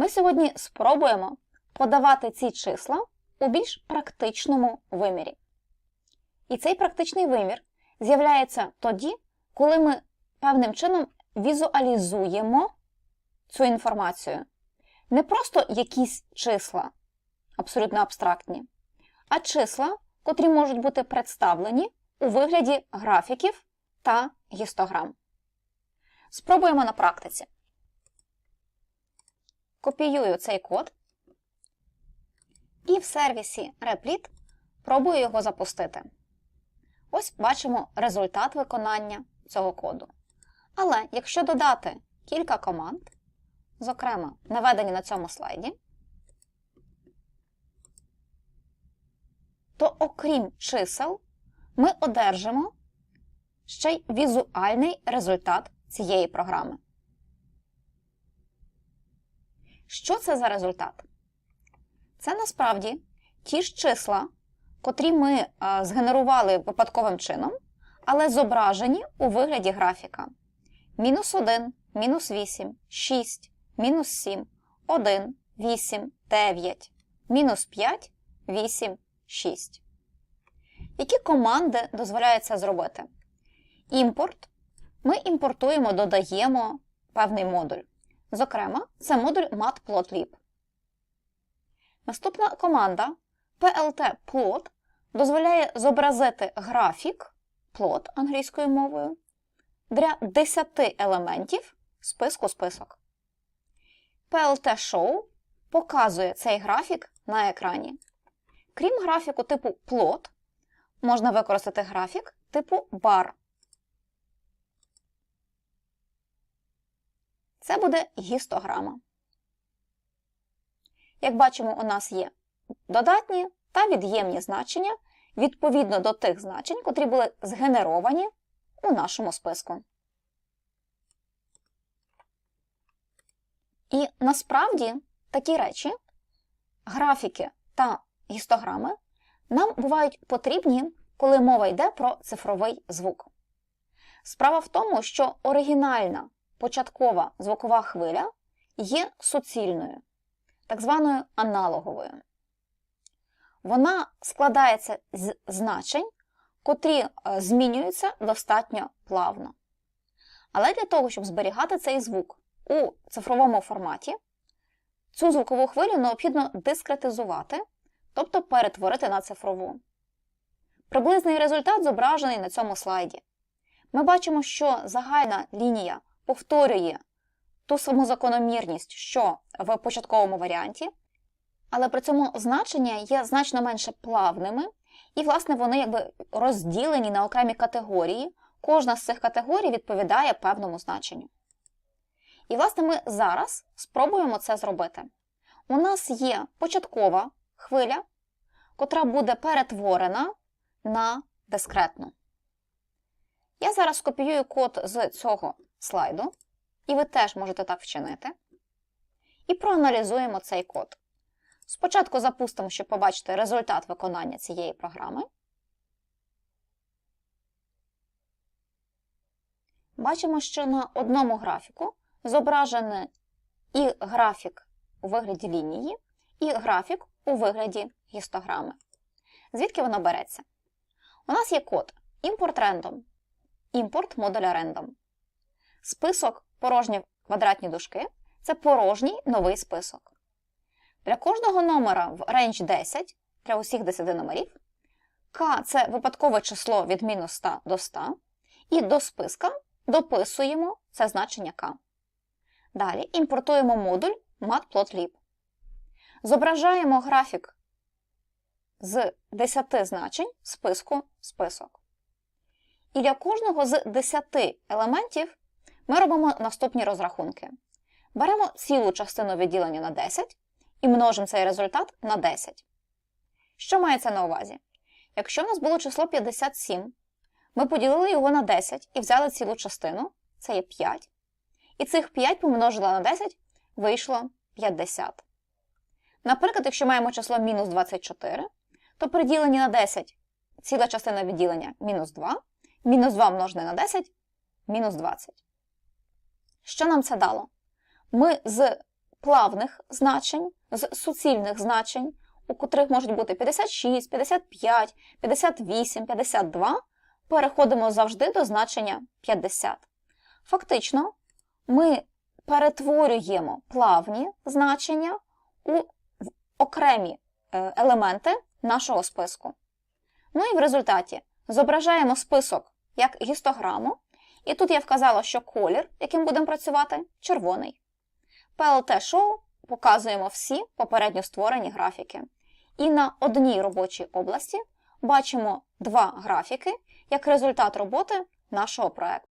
Ми сьогодні спробуємо подавати ці числа у більш практичному вимірі. І цей практичний вимір з'являється тоді, коли ми певним чином візуалізуємо цю інформацію. Не просто якісь числа, абсолютно абстрактні, а числа, котрі можуть бути представлені у вигляді графіків та гістограм. Спробуємо на практиці. Копіюю цей код і в сервісі Replit пробую його запустити. Ось бачимо результат виконання цього коду. Але якщо додати кілька команд, зокрема, наведені на цьому слайді, то окрім чисел, ми одержимо ще й візуальний результат цієї програми. Що це за результат? Це насправді ті ж числа, котрі ми е, згенерували випадковим чином, але зображені у вигляді графіка. Мінус 1, мінус 8, 6, мінус 7, 1, 8, 9, мінус 5, 8, 6. Які команди дозволяють це зробити? Імпорт. Ми імпортуємо, додаємо певний модуль. Зокрема, це модуль matplotlib. Наступна команда pltplot дозволяє зобразити графік плот англійською мовою для 10 елементів списку список. PLT-show показує цей графік на екрані. Крім графіку типу plot, можна використати графік типу bar. Це буде гістограма. Як бачимо, у нас є додатні та від'ємні значення відповідно до тих значень, котрі були згенеровані у нашому списку. І насправді такі речі, графіки та гістограми нам бувають потрібні, коли мова йде про цифровий звук. Справа в тому, що оригінальна початкова звукова хвиля є суцільною, так званою аналоговою. Вона складається з значень, котрі е, змінюються достатньо плавно. Але для того, щоб зберігати цей звук у цифровому форматі, цю звукову хвилю необхідно дискретизувати, тобто перетворити на цифрову. Приблизний результат зображений на цьому слайді. Ми бачимо, що загальна лінія повторює ту саму закономірність, що в початковому варіанті, але при цьому значення є значно менше плавними, і, власне, вони якби розділені на окремі категорії. Кожна з цих категорій відповідає певному значенню. І, власне, ми зараз спробуємо це зробити. У нас є початкова хвиля, котра буде перетворена на дискретну. Я зараз скопіюю код з цього слайду, і ви теж можете так вчинити. І проаналізуємо цей код. Спочатку запустимо, щоб побачити результат виконання цієї програми. Бачимо, що на одному графіку зображений і графік у вигляді лінії, і графік у вигляді гістограми. Звідки воно береться? У нас є код import random, імпорт модуля random. Список порожні квадратні дужки це порожній новий список. Для кожного номера в range 10, для усіх 10 номерів, k це випадкове число від мінус 100 до 100, і до списка дописуємо це значення k. Далі імпортуємо модуль matplotlib. Зображаємо графік з 10 значень списку список. І для кожного з 10 елементів ми робимо наступні розрахунки. Беремо цілу частину відділення на 10 і множимо цей результат на 10. Що мається на увазі? Якщо в нас було число 57, ми поділили його на 10 і взяли цілу частину, це є 5. І цих 5 помножили на 10, вийшло 50. Наприклад, якщо маємо число мінус 24, то при діленні на 10 ціла частина відділення мінус 2, мінус 2 множене на 10 мінус 20. Що нам це дало? Ми з плавних значень, з суцільних значень, у котрих можуть бути 56, 55, 58, 52, переходимо завжди до значення 50. Фактично, ми перетворюємо плавні значення у окремі е, елементи нашого списку. Ну і в результаті зображаємо список як гістограму, і тут я вказала, що колір, яким будемо працювати, червоний. PLT шоу показуємо всі попередньо створені графіки. І на одній робочій області бачимо два графіки як результат роботи нашого проекту.